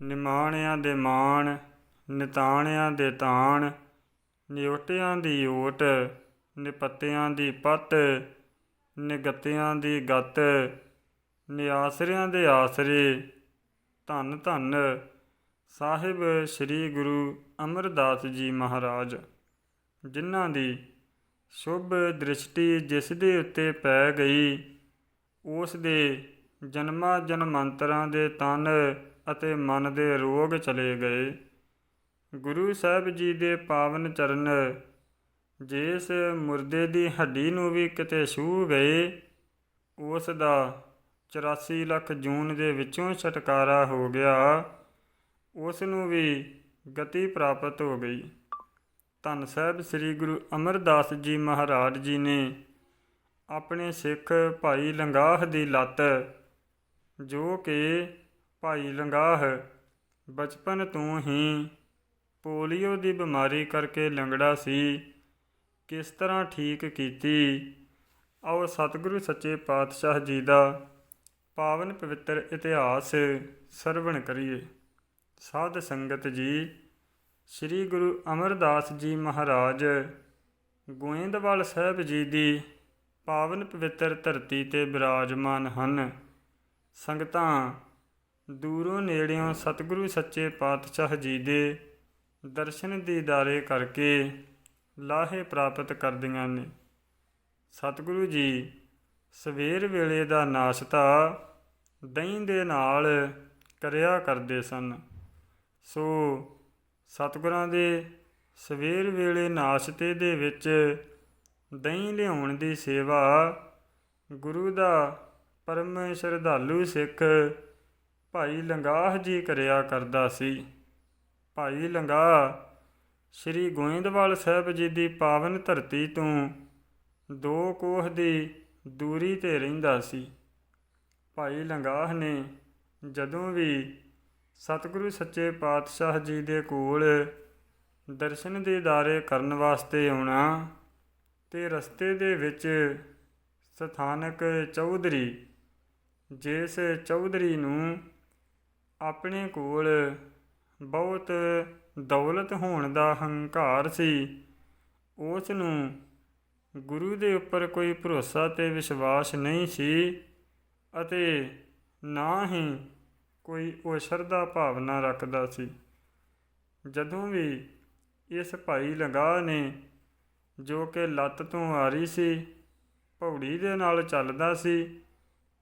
ਨਿਮਾਣਿਆਂ ਦੇ ਮਾਣ, ਨਿਤਾਣਿਆਂ ਦੇ ਤਾਣ, ਨਿਉਟਿਆਂ ਦੀ ਓਟ ਨਿਪੱਤਿਆਂ ਦੀ ਪੱਤ, ਨਿਗੱਤਿਆਂ ਦੀ ਗੱਤ, ਨਿਆਸਰਿਆਂ ਦੇ ਆਸਰੇ, ਧੰਨ ਧੰਨ ਸਾਹਿਬ ਸ੍ਰੀ ਗੁਰੂ ਅਮਰਦਾਸ ਜੀ ਮਹਾਰਾਜ, ਜਿਨ੍ਹਾਂ ਦੀ ਸ਼ੁਭ ਦ੍ਰਿਸ਼ਟੀ ਜਿਸ ਦੇ ਉੱਤੇ ਪੈ ਗਈ, ਉਸ ਦੇ ਜਨਮਾਂ ਜਨਮਾਂਤਰਾਂ ਦੇ ਤਨ ਅਤੇ ਮਨ ਦੇ ਰੋਗ ਚਲੇ ਗਏ। ਗੁਰੂ ਸਾਹਿਬ ਜੀ ਦੇ ਪਾਵਨ ਚਰਨ, ਜਿਸ ਮੁਰਦੇ ਦੀ ਹੱਡੀ ਨੂੰ ਵੀ ਕਿਤੇ ਛੂਹ ਗਏ, ਉਸ ਦਾ 84 ਲੱਖ ਜੂਨ ਦੇ ਵਿੱਚੋਂ ਛਟਕਾਰਾ ਹੋ ਗਿਆ। ਉਸ ਨੂੰ ਵੀ ਗਤੀ ਪ੍ਰਾਪਤ ਹੋ ਗਈ। ਧੰਨ ਸਾਹਿਬ ਸ੍ਰੀ ਗੁਰੂ ਅਮਰਦਾਸ ਜੀ ਮਹਾਰਾਜ ਜੀ ਨੇ ਆਪਣੇ ਸਿੱਖ ਭਾਈ ਲੰਗਾਹ ਦੀ ਲੱਤ, ਜੋ ਕਿ ਭਾਈ ਲੰਗਾਹ, ਬਚਪਨ ਤੋਂ ਹੀ ਪੋਲੀਓ ਦੀ ਬਿਮਾਰੀ ਕਰਕੇ ਲੰਗੜਾ ਸੀ। ਕਿਸ ਤਰ੍ਹਾਂ ਠੀਕ ਕੀਤੀ? ਆਓ ਸਤਿਗੁਰੂ ਸੱਚੇ ਪਾਤਸ਼ਾਹ ਜੀ ਦਾ ਪਾਵਨ ਪਵਿੱਤਰ ਇਤਿਹਾਸ ਸਰਵਣ ਕਰੀਏ। ਸਾਧ ਸੰਗਤ ਜੀ, ਸ੍ਰੀ ਗੁਰੂ ਅਮਰਦਾਸ ਜੀ ਮਹਾਰਾਜ, ਗੋਇੰਦਵਾਲ ਸਾਹਿਬ ਜੀ ਦੀ ਪਾਵਨ ਪਵਿੱਤਰ ਧਰਤੀ ਤੇ ਬਿਰਾਜਮਾਨ ਹਨ। ਸੰਗਤਾਂ ਦੂਰੋਂ ਨੇੜਿਓਂ ਸਤਿਗੁਰੂ ਸੱਚੇ ਪਾਤਸ਼ਾਹ ਜੀ ਦੇ ਦਰਸ਼ਨ ਦੀਦਾਰੇ ਕਰਕੇ ਲਾਹੇ ਪ੍ਰਾਪਤ ਕਰਦੀਆਂ ਨੇ। ਸਤਿਗੁਰੂ ਜੀ ਸਵੇਰ ਵੇਲੇ ਦਾ ਨਾਸ਼ਤਾ ਦਹੀਂ ਦੇ ਨਾਲ ਕਰਿਆ ਕਰਦੇ ਸਨ। ਸੋ ਸਤਿਗੁਰਾਂ ਦੇ ਸਵੇਰ ਵੇਲੇ ਨਾਸ਼ਤੇ ਦੇ ਵਿੱਚ ਦਹੀਂ ਲਿਆਉਣ ਦੀ ਸੇਵਾ ਗੁਰੂ ਦਾ ਪਰਮ ਸ਼ਰਧਾਲੂ ਸਿੱਖ ਭਾਈ ਲੰਗਾਹ ਜੀ ਕਰਿਆ ਕਰਦਾ ਸੀ। ਭਾਈ ਲੰਗਾਹ ਸ੍ਰੀ ਗੋਇੰਦਵਾਲ ਸਾਹਿਬ ਜੀ ਦੀ ਪਾਵਨ ਧਰਤੀ ਤੋਂ ਦੋ ਕੋਹ ਦੀ ਦੂਰੀ ਤੇ ਰਹਿੰਦਾ ਸੀ। ਭਾਈ ਲੰਗਾਹ ਨੇ ਜਦੋਂ ਵੀ ਸਤਿਗੁਰੂ ਸੱਚੇ ਪਾਤਸ਼ਾਹ ਜੀ ਦੇ ਕੋਲ ਦਰਸ਼ਨ ਦੀਦਾਰੇ ਕਰਨ ਵਾਸਤੇ ਆਉਣਾ ਤੇ ਰਸਤੇ ਦੇ ਵਿੱਚ ਸਥਾਨਕ ਚੌਧਰੀ, ਜਿਸ ਚੌਧਰੀ ਨੂੰ ਆਪਣੇ ਕੋਲ ਬਹੁਤ ਦੌਲਤ ਹੋਣ ਦਾ ਹੰਕਾਰ ਸੀ। ਉਸ ਨੂੰ ਗੁਰੂ ਦੇ ਉੱਪਰ ਕੋਈ ਭਰੋਸਾ ਤੇ ਵਿਸ਼ਵਾਸ ਨਹੀਂ ਸੀ ਅਤੇ ਨਾ ਹੀ ਕੋਈ ਓਸ਼ਰ ਦਾ ਭਾਵਨਾ ਰੱਖਦਾ ਸੀ। ਜਦੋਂ ਵੀ ਇਸ ਭਾਈ ਲੰਗਾ ਨੇ ਜੋ ਕਿ ਲੱਤ ਤੋਂ ਆ ਰਹੀ ਸੀ, ਭੌੜੀ ਦੇ ਨਾਲ ਚੱਲਦਾ ਸੀ,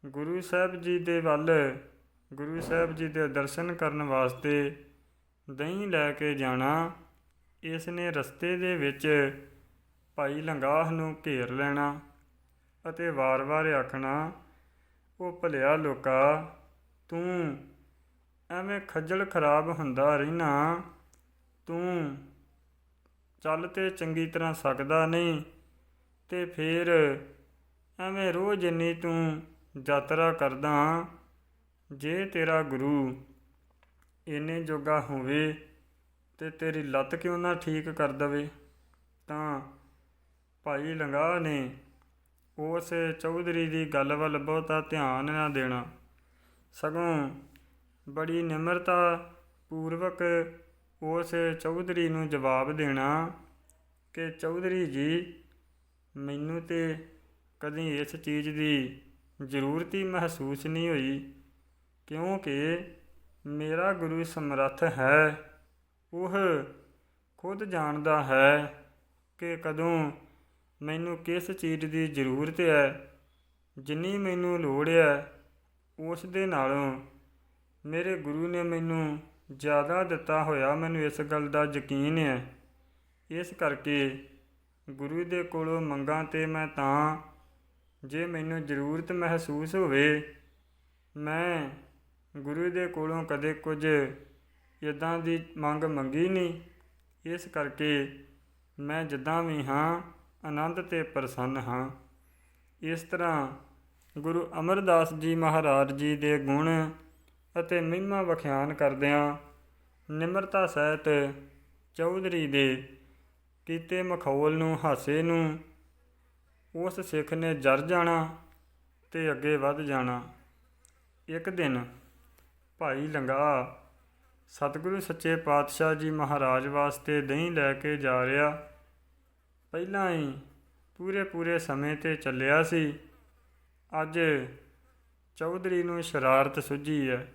ਗੁਰੂ ਸਾਹਿਬ ਜੀ ਦੇ ਵੱਲ ਗੁਰੂ ਸਾਹਿਬ ਜੀ ਦੇ ਦਰਸ਼ਨ ਕਰਨ ਵਾਸਤੇ ਦਹੀਂ ਲੈ ਕੇ ਜਾਣਾ ਇਸ ਨੇ ਰਸਤੇ ਦੇ ਵਿੱਚ ਭਾਈ ਲੰਗਾਹ ਨੂੰ ਘੇਰ ਲੈਣਾ ਅਤੇ ਵਾਰ-ਵਾਰ ਆਖਣਾ, ਉਹ ਭਲਿਆ ਲੋਕਾ, ਤੂੰ ਐਵੇਂ ਖੱਜਲ ਖਰਾਬ ਹੁੰਦਾ ਰਹਿਣਾ, ਤੂੰ ਚੱਲ ਤੇ ਚੰਗੀ ਤਰ੍ਹਾਂ ਸਕਦਾ ਨਹੀਂ ਤੇ ਫਿਰ ਐਵੇਂ ਰੋਜ਼ ਇੰਨੀ ਤੂੰ ਯਾਤਰਾ ਕਰਦਾ ਜੇ ਤੇਰਾ ਗੁਰੂ ਇੰਨੇ ਜੋਗਾ ਹੋਵੇ ਤੇ ਤੇਰੀ ਲੱਤ ਕਿਉਂ ਨਾ ਠੀਕ ਕਰ ਦਵੇ, ਤਾਂ ਭਾਈ ਲੰਗਾ ਨੇ ਉਸ ਚੌਧਰੀ ਦੀ ਗੱਲ ਵੱਲ ਬਹੁਤਾ ਧਿਆਨ ਨਾ ਦੇਣਾ। ਸਗੋਂ ਬੜੀ ਨਿਮਰਤਾ ਪੂਰਵਕ ਉਸ ਚੌਧਰੀ ਨੂੰ ਜਵਾਬ ਦੇਣਾ ਕਿ ਚੌਧਰੀ ਜੀ, ਮੈਨੂੰ ਤੇ ਕਦੀ ਇਸ ਚੀਜ਼ ਦੀ ਜ਼ਰੂਰਤ ਹੀ ਮਹਿਸੂਸ ਨਹੀਂ ਹੋਈ। ਕਿਉਂਕਿ ਮੇਰਾ ਗੁਰੂ ਸਮਰੱਥ ਹੈ, ਉਹ ਖੁਦ ਜਾਣਦਾ ਹੈ ਕਿ ਕਦੋਂ ਮੈਨੂੰ ਕਿਸ ਚੀਜ਼ ਦੀ ਜ਼ਰੂਰਤ ਹੈ, ਜਿੰਨੀ ਮੈਨੂੰ ਲੋੜ ਹੈ, ਉਸ ਦੇ ਨਾਲੋਂ ਮੇਰੇ ਗੁਰੂ ਨੇ ਮੈਨੂੰ ਜ਼ਿਆਦਾ ਦਿੱਤਾ ਹੋਇਆ ਮੈਨੂੰ ਇਸ ਗੱਲ ਦਾ ਯਕੀਨ ਹੈ। ਇਸ ਕਰਕੇ ਗੁਰੂ ਦੇ ਕੋਲੋਂ ਮੰਗਾਂ ਤੇ ਮੈਂ ਤਾਂ, ਜੇ ਮੈਨੂੰ ਜ਼ਰੂਰਤ ਮਹਿਸੂਸ ਹੋਵੇ, ਮੈਂ ਗੁਰੂ ਦੇ ਕੋਲੋਂ ਕਦੇ ਕੁਝ ਇਦਾਂ ਦੀ ਮੰਗ ਮੰਗੀ ਨਹੀਂ। ਇਸ ਕਰਕੇ ਮੈਂ ਜਿੱਦਾਂ ਵੀ ਹਾਂ, ਆਨੰਦ ਤੇ ਪ੍ਰਸੰਨ ਹਾਂ। ਇਸ ਤਰ੍ਹਾਂ ਗੁਰੂ ਅਮਰਦਾਸ ਜੀ ਮਹਾਰਾਜ ਜੀ ਦੇ ਗੁਣ ਅਤੇ ਮਹਿਮਾ ਵਿਖਿਆਨ ਕਰਦਿਆਂ ਨਿਮਰਤਾ ਸਹਿਤ ਚੌਧਰੀ ਦੇ ਕੀਤੇ ਮਖੌਲ ਨੂੰ, ਹਾਸੇ ਨੂੰ, ਉਸ ਸਿੱਖ ਨੇ ਜਰ ਜਾਣਾ ਤੇ ਅੱਗੇ ਵੱਧ ਜਾਣਾ। ਇੱਕ ਦਿਨ ਭਾਈ ਲੰਗਾ, ਸਤਿਗੁਰੂ ਸੱਚੇ ਪਾਤਸ਼ਾਹ ਜੀ ਮਹਾਰਾਜ ਵਾਸਤੇ ਦਹੀਂ ਲੈ ਕੇ ਜਾ ਰਿਹਾ। ਪਹਿਲਾਂ ਹੀ ਪੂਰੇ ਪੂਰੇ ਸਮੇਂ ਤੇ ਚੱਲਿਆ ਸੀ। ਅੱਜ ਚੌਧਰੀ ਨੂੰ ਸ਼ਰਾਰਤ ਸੁੱਝੀ ਹੈ।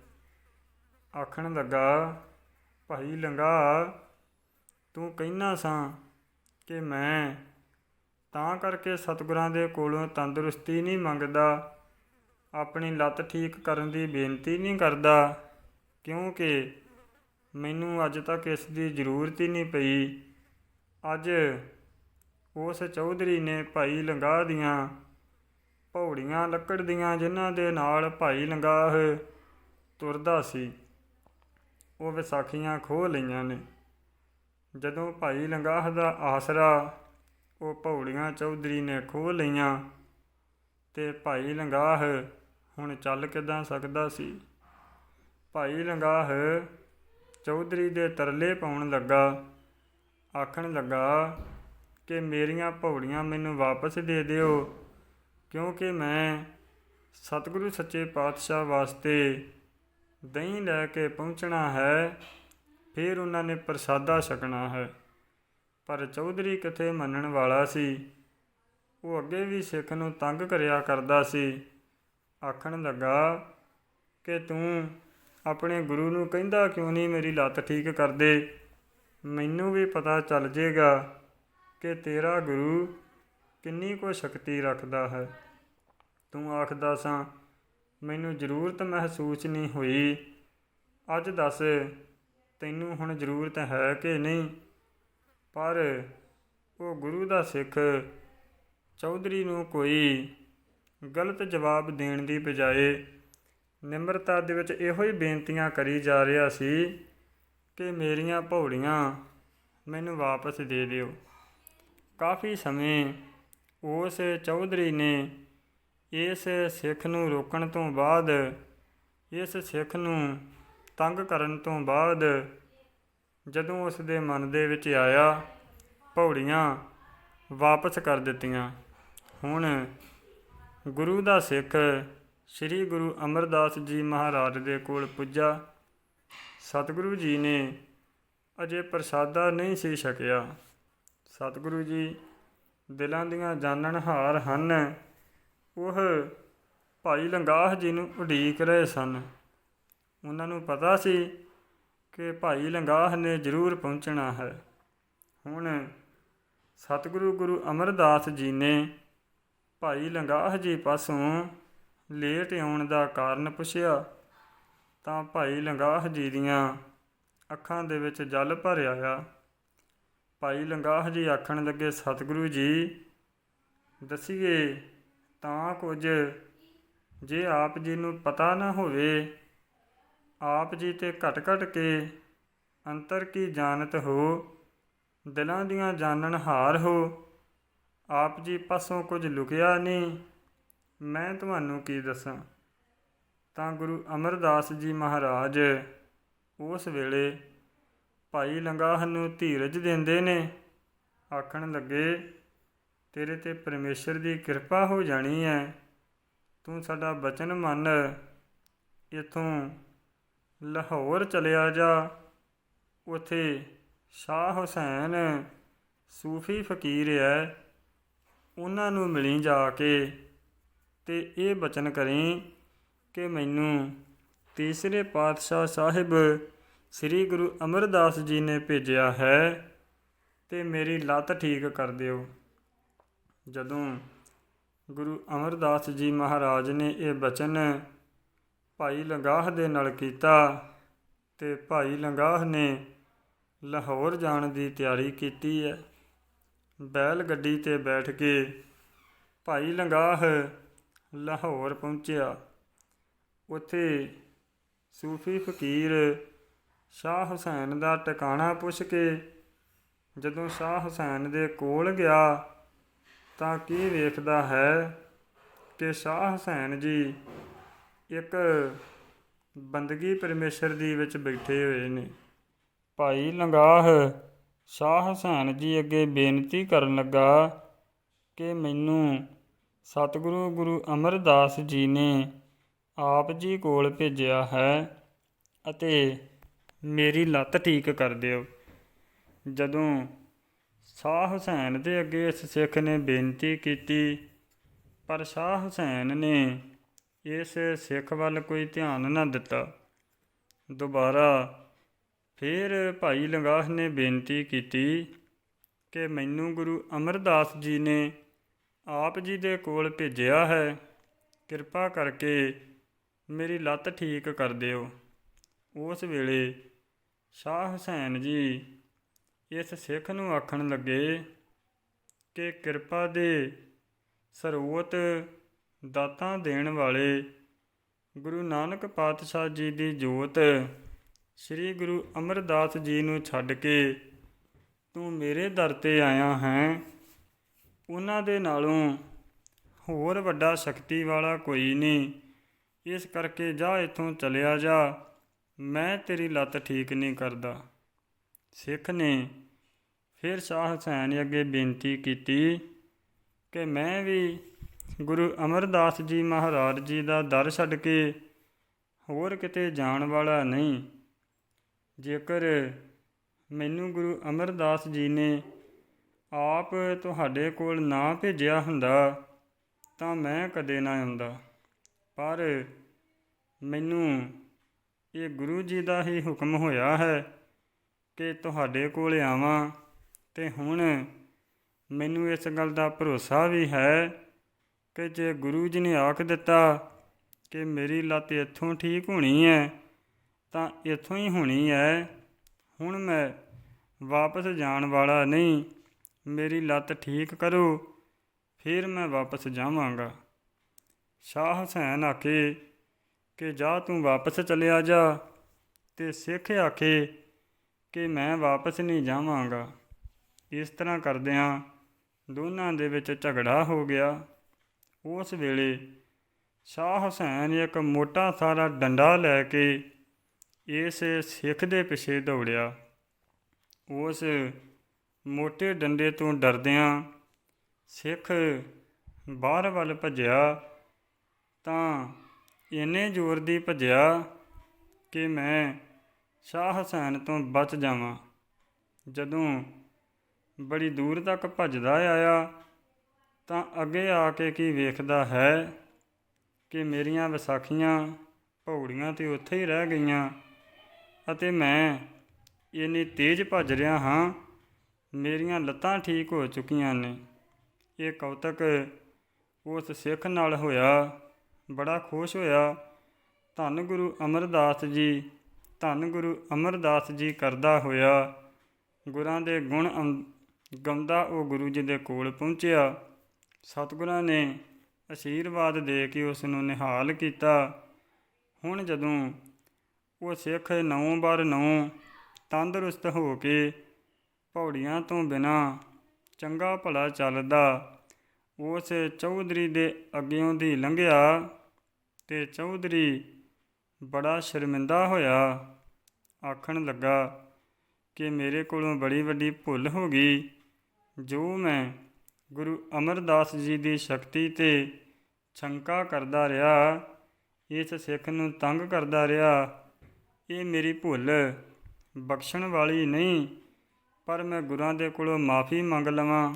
ਆਖਣ ਲੱਗਾ, ਭਾਈ ਲੰਗਾ, ਤੂੰ ਕਹਿਣਾ ਸਾਂ ਕਿ ਮੈਂ ਤਾਂ ਕਰਕੇ ਸਤਿਗੁਰਾਂ ਦੇ ਕੋਲੋਂ ਤੰਦਰੁਸਤੀ ਨਹੀਂ ਮੰਗਦਾ ਆਪਣੀ ਲੱਤ ਠੀਕ ਕਰਨ ਦੀ ਬੇਨਤੀ ਨਹੀਂ ਕਰਦਾ, ਕਿਉਂਕਿ ਮੈਨੂੰ ਅੱਜ ਤੱਕ ਇਸ ਦੀ ਜ਼ਰੂਰਤ ਹੀ ਨਹੀਂ ਪਈ। ਅੱਜ ਉਸ ਚੌਧਰੀ ਨੇ ਭਾਈ ਲੰਗਾਹ ਦੀਆਂ ਪੌੜੀਆਂ ਲੱਕੜ ਦੀਆਂ ਜਿਨ੍ਹਾਂ ਦੇ ਨਾਲ ਭਾਈ ਲੰਗਾਹ ਤੁਰਦਾ ਸੀ, ਉਹ ਵਿਸਾਖੀਆਂ ਖੋਹ ਲਈਆਂ ਨੇ। ਜਦੋਂ ਭਾਈ ਲੰਗਾਹ ਦਾ ਆਸਰਾ ਉਹ ਪੌੜੀਆਂ ਚੌਧਰੀ ਨੇ ਖੋਹ ਲਈਆਂ ਤੇ ਭਾਈ ਲੰਗਾਹ ਹੁਣ ਚੱਲ ਕਿਦਾਂ ਸਕਦਾ ਸੀ? ਭਾਈ ਲੰਗਾਹ ਚੌਧਰੀ ਦੇ ਤਰਲੇ ਪਾਉਣ ਲੱਗਾ। ਆਖਣ ਲੱਗਾ, ਕਿ ਮੇਰੀਆਂ ਭੌੜੀਆਂ ਮੈਨੂੰ ਵਾਪਸ ਦੇ ਦਿਓ, ਕਿਉਂਕਿ ਮੈਂ ਸਤਿਗੁਰੂ ਸੱਚੇ ਪਾਤਸ਼ਾਹ ਵਾਸਤੇ ਦਹੀਂ ਲੈ ਕੇ ਪਹੁੰਚਣਾ ਹੈ, ਫਿਰ ਉਹਨਾਂ ਨੇ ਪ੍ਰਸਾਦਾ ਛਕਣਾ ਹੈ। ਪਰ ਚੌਧਰੀ ਕਿਥੇ ਮੰਨਣ ਵਾਲਾ ਸੀ? ਉਹ ਅੱਗੇ ਵੀ ਸਿੱਖ ਨੂੰ ਤੰਗ ਕਰਿਆ ਕਰਦਾ ਸੀ। ਆਖਣ ਲੱਗਾ ਕਿ ਤੂੰ ਆਪਣੇ ਗੁਰੂ ਨੂੰ ਕਹਿੰਦਾ ਕਿਉਂ ਨਹੀਂ ਮੇਰੀ ਲੱਤ ਠੀਕ ਕਰਦੇ? ਮੈਨੂੰ ਵੀ ਪਤਾ ਚੱਲ ਜੇਗਾ ਕਿ ਤੇਰਾ ਗੁਰੂ ਕਿੰਨੀ ਕੋ ਸ਼ਕਤੀ ਰੱਖਦਾ ਹੈ। ਤੂੰ ਆਖਦਾ ਸਾਂ, ਮੈਨੂੰ ਜ਼ਰੂਰਤ ਮਹਿਸੂਸ ਨਹੀਂ ਹੋਈ। ਅੱਜ ਦੱਸ, ਤੈਨੂੰ ਹੁਣ ਜ਼ਰੂਰਤ ਹੈ ਕਿ ਨਹੀਂ? ਪਰ ਉਹ ਗੁਰੂ ਦਾ ਸਿੱਖ ਚੌਧਰੀ ਨੂੰ ਕੋਈ ਗਲਤ ਜਵਾਬ ਦੇਣ ਦੀ ਬਜਾਏ ਨਿਮਰਤਾ ਦੇ ਵਿੱਚ ਇਹੋ ਹੀ ਬੇਨਤੀਆਂ ਕਰੀ ਜਾ ਰਿਹਾ ਸੀ ਕਿ ਮੇਰੀਆਂ ਭੌੜੀਆਂ ਮੈਨੂੰ ਵਾਪਸ ਦੇ ਦਿਓ। ਕਾਫੀ ਸਮੇਂ ਉਸ ਚੌਧਰੀ ਨੇ ਇਸ ਸਿੱਖ ਨੂੰ ਰੋਕਣ ਤੋਂ ਬਾਅਦ, ਇਸ ਸਿੱਖ ਨੂੰ ਤੰਗ ਕਰਨ ਤੋਂ ਬਾਅਦ ਜਦੋਂ ਉਸ ਦੇ ਮਨ ਦੇ ਵਿੱਚ ਆਇਆ ਪੌੜੀਆਂ ਵਾਪਸ ਕਰ ਦਿੱਤੀਆਂ। ਹੁਣ ਗੁਰੂ ਦਾ ਸਿੱਖ ਸ੍ਰੀ ਗੁਰੂ ਅਮਰਦਾਸ ਜੀ ਮਹਾਰਾਜ ਦੇ ਕੋਲ ਪੁੱਜਾ। ਸਤਿਗੁਰੂ ਜੀ ਨੇ ਅਜੇ ਪ੍ਰਸਾਦਾ ਨਹੀਂ ਸੀ ਛਕਿਆ। ਸਤਿਗੁਰੂ ਜੀ ਦਿਲਾਂ ਦੀਆਂ ਜਾਣਨਹਾਰ ਹਨ। ਉਹ ਭਾਈ ਲੰਗਾਹ ਜੀ ਨੂੰ ਉਡੀਕ ਰਹੇ ਸਨ। ਉਹਨਾਂ ਨੂੰ ਪਤਾ ਸੀ ਕਿ ਭਾਈ ਲੰਗਾਹ ਨੇ ਜ਼ਰੂਰ ਪਹੁੰਚਣਾ ਹੈ। ਹੁਣ ਸਤਿਗੁਰੂ ਗੁਰੂ ਅਮਰਦਾਸ ਜੀ ਨੇ ਭਾਈ ਲੰਗਾਹ ਜੀ ਪਾਸੋਂ ਲੇਟ ਆਉਣ ਦਾ ਕਾਰਨ ਪੁੱਛਿਆ, ਤਾਂ ਭਾਈ ਲੰਗਾਹ ਜੀ ਦੀਆਂ ਅੱਖਾਂ ਦੇ ਵਿੱਚ ਜਲ ਭਰਿਆ ਆਇਆ। ਭਾਈ ਲੰਗਾਹ ਜੀ ਆਖਣ ਲੱਗੇ, ਸਤਿਗੁਰੂ ਜੀ, ਦਸੀਏ ਤਾਂ ਕੁਝ ਜੇ ਆਪ ਜੀ ਨੂੰ ਪਤਾ ਨਾ ਹੋਵੇ, ਆਪ ਜੀ ਤੇ ਘਟ ਘਟ ਕੇ ਅੰਤਰ ਕੀ ਜਾਣਤ ਹੋ? ਦਿਲਾਂ ਦੀਆਂ ਜਾਣਨ ਹਾਰ ਹੋ? ਆਪ ਜੀ ਪਾਸੋਂ ਕੁਝ ਲੁਕਿਆ ਨਹੀਂ। ਮੈਂ ਤੁਹਾਨੂੰ ਕੀ ਦੱਸਾਂ? ਤਾਂ ਗੁਰੂ ਅਮਰਦਾਸ ਜੀ ਮਹਾਰਾਜ ਉਸ ਵੇਲੇ ਭਾਈ ਲੰਗਾਹ ਨੂੰ ਧੀਰਜ ਦਿੰਦੇ ਨੇ। ਆਖਣ ਲੱਗੇ, ਤੇਰੇ ਤੇ ਪਰਮੇਸ਼ਰ ਦੀ ਕਿਰਪਾ ਹੋ ਜਾਣੀ ਹੈ ਤੂੰ ਸਾਡਾ ਬਚਨ ਮੰਨ। ਇਥੋਂ ਲਾਹੌਰ ਚਲਿਆ ਜਾ। ਉਥੇ ਸ਼ਾਹ ਹੁਸੈਨ ਸੂਫੀ ਫਕੀਰ ਹੈ ਉਹਨਾਂ ਨੂੰ ਮਿਲੀ ਜਾ ਕੇ ਅਤੇ ਇਹ ਬਚਨ ਕਰੀ ਕਿ ਮੈਨੂੰ ਤੀਸਰੇ ਪਾਤਸ਼ਾਹ ਸਾਹਿਬ ਸ੍ਰੀ ਗੁਰੂ ਅਮਰਦਾਸ ਜੀ ਨੇ ਭੇਜਿਆ ਹੈ ਤੇ ਮੇਰੀ ਲੱਤ ਠੀਕ ਕਰ ਦਿਓ। ਜਦੋਂ ਗੁਰੂ ਅਮਰਦਾਸ ਜੀ ਮਹਾਰਾਜ ਨੇ ਇਹ ਬਚਨ ਭਾਈ ਲੰਗਾਹ ਦੇ ਨਾਲ ਕੀਤਾ ਤੇ ਭਾਈ ਲੰਗਾਹ ਨੇ ਲਾਹੌਰ ਜਾਣ ਦੀ ਤਿਆਰੀ ਕੀਤੀ ਹੈ। ਬੈਲ ਗੱਡੀ ਤੇ ਬੈਠ ਕੇ ਭਾਈ ਲੰਗਾਹ ਲਾਹੌਰ ਪਹੁੰਚਿਆ। ਉੱਥੇ ਸੂਫੀ ਫਕੀਰ ਸ਼ਾਹ ਹੁਸੈਨ ਦਾ ਟਿਕਾਣਾ ਪੁੱਛ ਕੇ ਜਦੋਂ ਸ਼ਾਹ ਹੁਸੈਨ ਦੇ ਕੋਲ ਗਿਆ ਤਾਂ ਕੀ ਵੇਖਦਾ ਹੈ ਕਿ ਸ਼ਾਹ ਹੁਸੈਨ ਜੀ ਇੱਕ ਬੰਦਗੀ ਪਰਮੇਸ਼ਰ ਦੀ ਵਿੱਚ ਬੈਠੇ ਹੋਏ ਨੇ। ਭਾਈ ਲੰਗਾਹ ਸ਼ਾਹ ਹੁਸੈਨ ਜੀ ਅੱਗੇ ਬੇਨਤੀ ਕਰਨ ਲੱਗਾ ਕਿ ਮੈਨੂੰ ਸਤਿਗੁਰੂ ਗੁਰੂ ਅਮਰਦਾਸ ਜੀ ਨੇ ਆਪ ਜੀ ਕੋਲ ਭੇਜਿਆ ਹੈ ਅਤੇ ਮੇਰੀ ਲੱਤ ਠੀਕ ਕਰ ਦਿਓ। ਜਦੋਂ ਸ਼ਾਹ ਹੁਸੈਨ ਦੇ ਅੱਗੇ ਇਸ ਸਿੱਖ ਨੇ ਬੇਨਤੀ ਕੀਤੀ, ਪਰ ਸ਼ਾਹ ਹੁਸੈਨ ਨੇ ਇਸ ਸਿੱਖ ਵੱਲ ਕੋਈ ਧਿਆਨ ਨਾ ਦਿੱਤਾ। ਦੁਬਾਰਾ ਫਿਰ ਭਾਈ ਲੰਗਾਹ ਨੇ ਬੇਨਤੀ ਕੀਤੀ ਕਿ ਮੈਨੂੰ ਗੁਰੂ ਅਮਰਦਾਸ ਜੀ ਨੇ ਆਪ ਜੀ ਦੇ ਕੋਲ ਭੇਜਿਆ ਹੈ, ਕਿਰਪਾ ਕਰਕੇ ਮੇਰੀ ਲੱਤ ਠੀਕ ਕਰ ਦਿਓ। ਉਸ ਵੇਲੇ ਸ਼ਾਹ ਹੁਸੈਨ ਜੀ ਇਸ ਸਿੱਖ ਨੂੰ ਆਖਣ ਲੱਗੇ ਕਿ ਕਿਰਪਾ ਦੇ ਸਰੋਤ ਦਾਤਾਂ ਦੇਣ ਵਾਲੇ ਗੁਰੂ ਨਾਨਕ ਪਾਤਸ਼ਾਹ ਜੀ ਦੀ ਜੋਤ ਸ੍ਰੀ ਗੁਰੂ ਅਮਰਦਾਸ ਜੀ ਨੂੰ ਛੱਡ ਕੇ ਤੂੰ ਮੇਰੇ ਦਰ ਤੇ ਆਇਆ ਹੈ। ਉਹਨਾਂ ਦੇ ਨਾਲੋਂ ਹੋਰ ਵੱਡਾ ਸ਼ਕਤੀ ਵਾਲਾ ਕੋਈ ਨਹੀਂ। ਇਸ ਕਰਕੇ ਜਾ ਇੱਥੋਂ ਚਲਿਆ ਜਾ। ਮੈਂ ਤੇਰੀ ਲੱਤ ਠੀਕ ਨਹੀਂ ਕਰਦਾ। ਸਿੱਖ ਨੇ ਫਿਰ ਸ਼ਾਹ ਹਸੈਨ ਅੱਗੇ ਬੇਨਤੀ ਕੀਤੀ ਕਿ ਮੈਂ ਵੀ ਗੁਰੂ ਅਮਰਦਾਸ ਜੀ ਮਹਾਰਾਜ ਜੀ ਦਾ ਦਰ ਛੱਡ ਕੇ ਹੋਰ ਕਿਤੇ ਜਾਣ ਵਾਲਾ ਨਹੀਂ। ਜੇਕਰ ਮੈਨੂੰ ਗੁਰੂ ਅਮਰਦਾਸ ਜੀ ਨੇ ਆਪ ਤੁਹਾਡੇ ਕੋਲ ਨਾ ਭੇਜਿਆ ਹੁੰਦਾ, ਤਾਂ ਮੈਂ ਕਦੇ ਨਾ ਆਉਂਦਾ। ਪਰ ਮੈਨੂੰ ਇਹ ਗੁਰੂ ਜੀ ਦਾ ਹੀ ਹੁਕਮ ਹੋਇਆ ਹੈ ਕਿ ਤੁਹਾਡੇ ਕੋਲ ਆਵਾਂ ਤੇ ਹੁਣ ਮੈਨੂੰ ਇਸ ਗੱਲ ਦਾ ਭਰੋਸਾ ਵੀ ਹੈ ਕਿ ਜੇ ਗੁਰੂ ਜੀ ਨੇ ਆਖ ਦਿੱਤਾ ਕਿ ਮੇਰੀ ਲੱਤ ਇੱਥੋਂ ਠੀਕ ਹੋਣੀ ਹੈ ਤਾਂ ਇੱਥੋਂ ਹੀ ਹੋਣੀ ਹੈ ਹੁਣ ਮੈਂ ਵਾਪਸ ਜਾਣ ਵਾਲਾ ਨਹੀਂ, ਮੇਰੀ ਲੱਤ ਠੀਕ ਕਰੋ, ਫਿਰ ਮੈਂ ਵਾਪਸ ਜਾਵਾਂਗਾ। ਸ਼ਾਹ ਹੁਸੈਨ ਆਖੇ, ਕਿ ਜਾ ਤੂੰ ਵਾਪਸ ਚਲਿਆ ਜਾ। ਤੇ ਸਿੱਖ ਆਖੇ, ਕਿ ਮੈਂ ਵਾਪਸ ਨਹੀਂ ਜਾਵਾਂਗਾ। ਇਸ ਤਰ੍ਹਾਂ ਕਰਦਿਆਂ ਦੋਨਾਂ ਦੇ ਵਿੱਚ ਝਗੜਾ ਹੋ ਗਿਆ। ਉਸ ਵੇਲੇ ਸ਼ਾਹ ਹੁਸੈਨ ਇੱਕ ਮੋਟਾ ਸਾਰਾ ਡੰਡਾ ਲੈ ਕੇ ਇਸ ਸਿੱਖ ਦੇ ਪਿੱਛੇ ਦੌੜਿਆ। ਉਸ ਮੋਟੇ ਡੰਡੇ ਤੋਂ ਡਰਦਿਆਂ ਸਿੱਖ ਬਾਹਰ ਵੱਲ ਭੱਜਿਆ ਤਾਂ ਇੰਨੇ ਜ਼ੋਰ ਦੀ ਭੱਜਿਆ ਕਿ ਮੈਂ ਸ਼ਾਹ ਹੁਸੈਨ ਤੋਂ ਬਚ ਜਾਵਾਂ। ਜਦੋਂ ਬੜੀ ਦੂਰ ਤੱਕ ਭੱਜਦਾ ਆਇਆ ਤਾਂ ਅੱਗੇ ਆ ਕੇ ਕੀ ਵੇਖਦਾ ਹੈ ਕਿ ਮੇਰੀਆਂ ਵਿਸਾਖੀਆਂ ਭੌੜੀਆਂ ਤੇ ਉੱਥੇ ਹੀ ਰਹਿ ਗਈਆਂ। ਅਤੇ ਮੈਂ ਇੰਨੀ ਤੇਜ਼ ਭੱਜ ਰਿਹਾ ਹਾਂ, ਮੇਰੀਆਂ ਲੱਤਾਂ ਠੀਕ ਹੋ ਚੁੱਕੀਆਂ ਨੇ। ਇਹ ਕੌਤਕ ਉਸ ਸਿੱਖ ਨਾਲ ਹੋਇਆ, ਬੜਾ ਖੁਸ਼ ਹੋਇਆ। ਧੰਨ ਗੁਰੂ ਅਮਰਦਾਸ ਜੀ, ਧੰਨ ਗੁਰੂ ਅਮਰਦਾਸ ਜੀ ਕਰਦਾ ਹੋਇਆ। ਗੁਰਾਂ ਦੇ ਗੁਣ ਅੰ- ਗਾਉਂਦਾ ਉਹ ਗੁਰੂ ਜੀ ਦੇ ਕੋਲ ਪਹੁੰਚਿਆ। ਸਤਿਗੁਰਾਂ ਨੇ ਅਸ਼ੀਰਵਾਦ ਦੇ ਕੇ ਉਸ ਨੂੰ ਨਿਹਾਲ ਕੀਤਾ। ਹੁਣ ਜਦੋਂ ਉਹ ਸਿੱਖ ਨੌਂ ਬਾਰ ਨੌਂ ਤੰਦਰੁਸਤ ਹੋ ਕੇ ਪੌੜੀਆਂ ਤੋਂ ਬਿਨਾ ਚੰਗਾ ਭਲਾ ਚੱਲਦਾ। ਉਸ ਚੌਧਰੀ ਦੇ ਅੱਗਿਓਂ ਦੀ ਲੰਘਿਆ ਤੇ ਚੌਧਰੀ ਬੜਾ ਸ਼ਰਮਿੰਦਾ ਹੋਇਆ। ਆਖਣ ਲੱਗਾ ਕਿ ਮੇਰੇ ਕੋਲੋਂ ਬੜੀ ਵੱਡੀ ਭੁੱਲ ਹੋ ਗਈ, ਜੋ ਮੈਂ ਗੁਰੂ ਅਮਰਦਾਸ ਜੀ ਦੀ ਸ਼ਕਤੀ ਤੇ ਸ਼ੰਕਾ ਕਰਦਾ ਰਿਹਾ, ਇਸ ਸਿੱਖ ਨੂੰ ਤੰਗ ਕਰਦਾ ਰਿਹਾ। ਇਹ ਮੇਰੀ ਭੁੱਲ। ਬਖਸ਼ਣ ਵਾਲੀ ਨਹੀਂ, ਪਰ ਮੈਂ ਗੁਰਾਂ ਦੇ ਕੋਲੋਂ ਮਾਫੀ ਮੰਗ ਲਵਾਂ।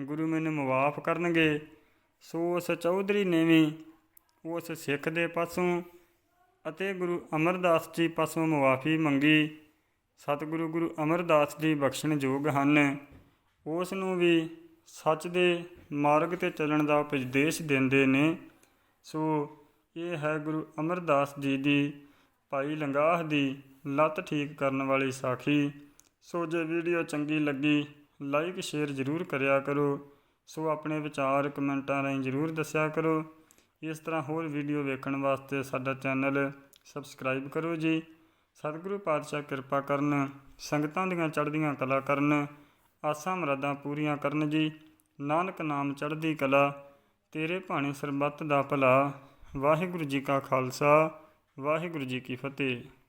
ਗੁਰੂ ਮੈਨੂੰ ਮੁਆਫ ਕਰਨਗੇ। ਸੋ ਉਸ ਚੌਧਰੀ ਨੇ ਵੀ ਉਸ ਸਿੱਖ ਦੇ ਪਾਸੋਂ ਅਤੇ ਗੁਰੂ ਅਮਰਦਾਸ ਜੀ ਪਾਸੋਂ ਮੁਆਫੀ ਮੰਗੀ। ਸਤਿਗੁਰੂ ਗੁਰੂ ਅਮਰਦਾਸ ਜੀ ਬਖਸ਼ਣ ਯੋਗ ਹਨ। ਉਸ ਨੂੰ ਵੀ ਸੱਚ ਦੇ ਮਾਰਗ ਤੇ ਚੱਲਣ ਦਾ ਉਪਦੇਸ਼ ਦਿੰਦੇ ਨੇ। ਸੋ ਇਹ ਹੈ ਗੁਰੂ ਅਮਰਦਾਸ ਜੀ ਦੀ ਭਾਈ ਲੰਗਾਹ ਦੀ ਲੱਤ ਠੀਕ ਕਰਨ ਵਾਲੀ ਸਾਖੀ। ਸੋ ਜੇ ਵੀਡੀਓ ਚੰਗੀ ਲੱਗੀ ਲਾਈਕ ਸ਼ੇਅਰ ਜ਼ਰੂਰ ਕਰਿਆ ਕਰੋ। ਸੋ ਆਪਣੇ ਵਿਚਾਰ ਕਮੈਂਟਾਂ ਰਾਹੀਂ ਜ਼ਰੂਰ ਦੱਸਿਆ ਕਰੋ। ਇਸ ਤਰ੍ਹਾਂ ਹੋਰ ਵੀਡੀਓ ਵੇਖਣ ਵਾਸਤੇ ਸਾਡਾ ਚੈਨਲ ਸਬਸਕ੍ਰਾਈਬ ਕਰੋ ਜੀ। ਸਤਿਗੁਰੂ ਪਾਤਸ਼ਾਹ ਕਿਰਪਾ ਕਰਨ, ਸੰਗਤਾਂ ਦੀਆਂ ਚੜ੍ਹਦੀਆਂ ਕਲਾ ਕਰਨ, ਆਸਾਂ ਮਰਾਦਾਂ ਪੂਰੀਆਂ ਕਰਨ ਜੀ। ਨਾਨਕ ਨਾਮ ਚੜ੍ਹਦੀ ਕਲਾ, ਤੇਰੇ ਭਾਣੇ ਸਰਬੱਤ ਦਾ ਭਲਾ। ਵਾਹਿਗੁਰੂ ਜੀ ਕਾ ਖਾਲਸਾ। ਵਾਹਿਗੁਰੂ ਜੀ ਕੀ ਫਤਿਹ।